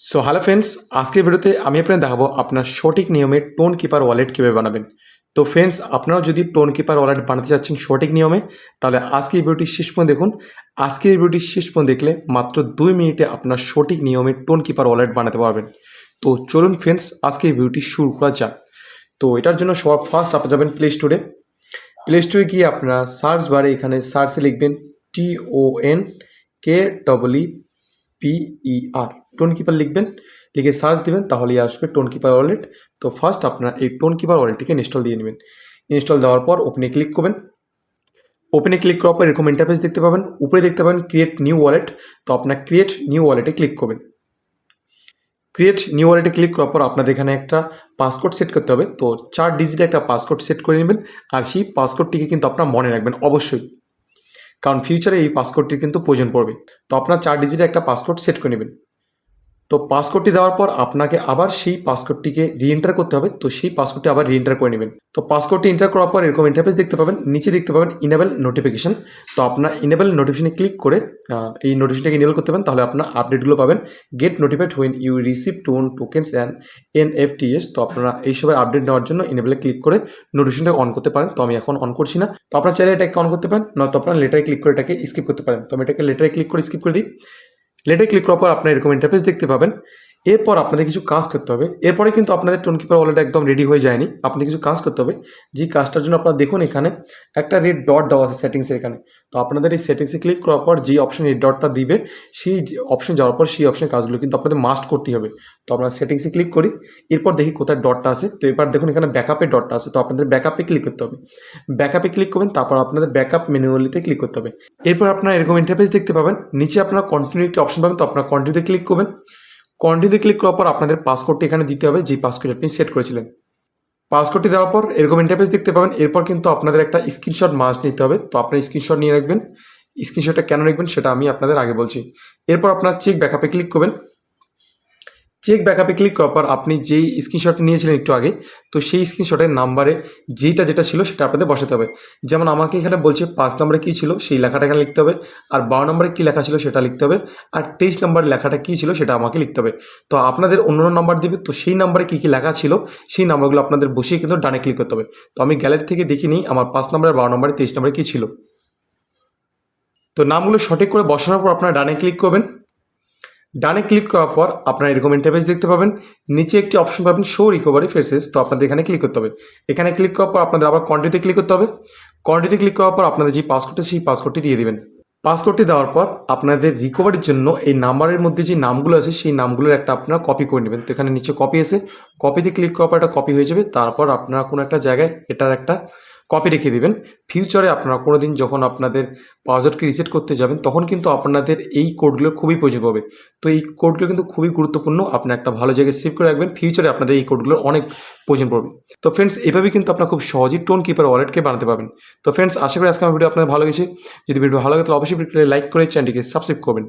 So hello friends আজকের ভিডিওতে আমি আপনাদের দেখাবো আপনার সঠিক নিয়মে টোন কিপার ওয়ালেট কীভাবে বানাবেন। তো ফ্রেন্ডস আপনারাও যদি টোন কিপার ওয়ালেট বানাতে চাচ্ছেন সঠিক নিয়মে, তাহলে আজকে এই ভিডিওটি শেষ পর্যন্ত দেখুন। আজকে এই ভিডিওটি শেষ পর্যন্ত দেখলে মাত্র দুই মিনিটে আপনার সঠিক নিয়মে টোন কিপার ওয়ালেট বানাতে পারবেন। তো চলুন ফ্রেন্ডস আজকে এই ভিডিওটি শুরু করা যাক। তো এটার জন্য সবার ফার্স্ট আপনারা যাবেন প্লে স্টোরে প্লে স্টোরে গিয়ে আপনারা সার্চ বারে এখানে সার্চে লিখবেন T O N K double E P E R Tonkeeper লিখবেন, লিখে সার্চ দেবেন, তাহলেই আসবে টোন কিপার ওয়ালেট তো ফার্স্ট আপনার এই টোন কিপার ওয়ালেটটিকে ইনস্টল দিয়ে নেবেন। ইনস্টল দেওয়ার পর ওপেনে ক্লিক করবেন। ওপেনে ক্লিক করার পর এরকম ইন্টারফেস দেখতে পাবেন। উপরে দেখতে পাবেন ক্রিয়েট নিউ ওয়ালেট তো আপনার ক্রিয়েট নিউ ওয়ালেটে ক্লিক করবেন। ক্রিয়েট নিউ ওয়ালেটে ক্লিক করার পর আপনাদের এখানে একটা পাসকোড সেট করতে হবে। তো চার ডিজিটে একটা পাসকোড সেট করে নেবেন। আর সেই পাসকোডটিকে কিন্তু আপনার মনে রাখবেন, অবশ্যই। কারণ ফিউচারে এই পাসকোডটির কিন্তু প্রয়োজন পড়বে। তো আপনার চার ডিজিটে একটা পাসকোড সেট করে নেবেন। তো পাসকোডটি দেওয়ার পর আপনাকে আবার সেই পাসকোডটিকে রিএন্টার করতে হবে। তো সেই পাসকোডটি আবার রিএন্টার করে নেবেন। তো পাসকোডটি এন্টার করার পর এরকম ইন্টারফেস দেখতে পাবেন। নিচে দেখতে পাবেন ইনেবল নোটিফিকেশন তো আপনার ইনেবল নোটিফিকেশনে ক্লিক করে এই নোটিফিকেশনটাকে ইনেবল করতে পারেন। তাহলে আপনার আপডেটগুলো পাবেন। Get notified when you receive ton tokens and N F Ts তো আপনারা এইসবের আপডেট নেওয়ার জন্য ইনেবলে ক্লিক করে নোটিফিকেশনটা অন করতে পারেন। তো আমি এখন অন করছি না। তো আপনার চাইলে এটাকে অন করতে পারেন। নয়তো আপনার লেটারে ক্লিক করে এটাকে স্কিপ করতে পারেন। তো আমি এটাকে লেটারে ক্লিক করে স্কিপ করে দিই। লেটারে ক্লিক করার পর আপনার এরকম ইন্টারফেস দেখতে পাবেন। এরপর আপনাদের কিছু কাজ করতে হবে। এরপরে কিন্তু আপনাদের টোন কিপার ওয়ালেট একদম রেডি হয়ে যায়নি। আপনাদের কিছু কাজ করতে হবে। যে কাজটার জন্য আপনারা দেখুন এখানে একটা রেড ডট দেওয়া আছে সেটিংসের এখানে। তো আপনাদের এই সেটিংসে ক্লিক করার পর যে অপশন রেড ডটটা দিবে, সেই অপশন যাওয়ার পর সেই অপশনের কাজগুলো কিন্তু আপনাদের মাস্ট করতেই হবে। তো আমরা সেটিংসে ক্লিক করি। এরপর দেখি কোথায় ডটটা আছে। তো এবার দেখুন এখানে ব্যাকআপের ডটটা আছে। তো আপনাদের ব্যাকআপে ক্লিক করতে হবে। ব্যাকআপে ক্লিক করবেন, তারপর আপনাদের ব্যাকআপ ম্যানুয়ালিতে ক্লিক করতে হবে। এরপর আপনারা এরকম ইন্টারফেস দেখতে পাবেন। নিচে আপনারা কন্টিনিউ একটি অপশন পাবেন। তো আপনারা কন্টিনিউতে ক্লিক করবেন। কন্টিনিউতে ক্লিক করার পর আপনাদের পাসওয়ার্ডটি এখানে দিতে হবে যে পাসওয়ার্ড আপনি সেট করেছিলেন। পাসওয়ার্ডটি দেওয়ার পর এরকম ইন্টারফেস দেখতে পাবেন। এরপর কিন্তু আপনাদের একটা স্ক্রিনশট মাস্ট নিতে হবে। তো আপনার স্ক্রিনশট নিয়ে রাখবেন। স্ক্রিনশটটা কেন রাখবেন সেটা আমি আপনাদের আগে বলছি। এরপর আপনার চেক ব্যাকআপে ক্লিক করবেন। চেক ব্যাকআপে ক্লিক করার পর আপনি যেই স্ক্রিনশট নিয়েছিলেন একটু আগে, তো সেই স্ক্রিনশটের নাম্বারে যেইটা যেটা ছিল সেটা আপনাদের বসাতে হবে। যেমন আমাকে এখানে বলছে পাঁচ নম্বরে কী ছিল, সেই লেখাটা এখানে লিখতে হবে। আর বারো নম্বরে কী লেখা ছিল সেটা লিখতে হবে। আর তেইশ নম্বরের লেখাটা কী ছিল সেটা আমাকে লিখতে হবে। তো আপনাদের অন্য অন্য নাম্বার দেবে, তো সেই নাম্বারে কী কী লেখা ছিল, সেই নাম্বারগুলো আপনাদের বসিয়ে কিন্তু ডানে ক্লিক করতে হবে। তো আমি গ্যালারি থেকে দেখিনি, আমার পাঁচ নম্বরে বারো নম্বরে, তেইশ নম্বরে কী ছিল। তো নামগুলো সঠিক করে বসানোর পর আপনারা ডানে ক্লিক করবেন। ডানে ক্লিক করার পর আপনারা এরকম ইন্টারফেস দেখতে পাবেন। নিচে একটি অপশন পাবেন শো রিকভারি ফেসেস তো আপনাদের এখানে ক্লিক করতে হবে। এখানে ক্লিক করার পর আপনাদের আবার কন্টিতে ক্লিক করতে হবে। কন্টিতে ক্লিক করার পর আপনাদের যে পাসওয়ার্ডটা সেই পাসওয়ার্ডটি দিয়ে দেবেন। পাসওয়ার্ডটি দেওয়ার পর আপনাদের রিকভারির জন্য এই নাম্বারের মধ্যে যে নামগুলো আছে, সেই নামগুলোর একটা আপনারা কপি করে নেবেন। তো এখানে নিচে কপি এসে কপিতে ক্লিক করার পর একটা কপি হয়ে যাবে। তারপর আপনারা কোনো একটা জায়গায় এটার একটা কপি রেখে দেবেন। ফিউচারে আপনারা কোনো দিন যখন আপনাদের পাসওয়ার্ডকে রিসেট করতে যাবেন, তখন কিন্তু আপনাদের এই কোডগুলো খুবই প্রয়োজন হবে। তো এই কোডগুলো কিন্তু খুবই গুরুত্বপূর্ণ। আপনি একটা ভালো জায়গায় সেভ করে রাখবেন। ফিউচারে আপনাদের এই কোডগুলোর অনেক প্রয়োজন পড়বে। তো ফ্রেন্ডস এভাবে কিন্তু আপনারা খুব সহজেই টোন কিপার ওয়ালেটকে বানাতে পারবেন। তো ফ্রেন্ডস আশা করি আজকে আমার ভিডিও আপনাদের ভালো গেছে যদি ভিডিও ভালো লাগে, তাহলে অবশ্যই লাইক করে চ্যানেলটিকে সাবস্ক্রাইব করবেন।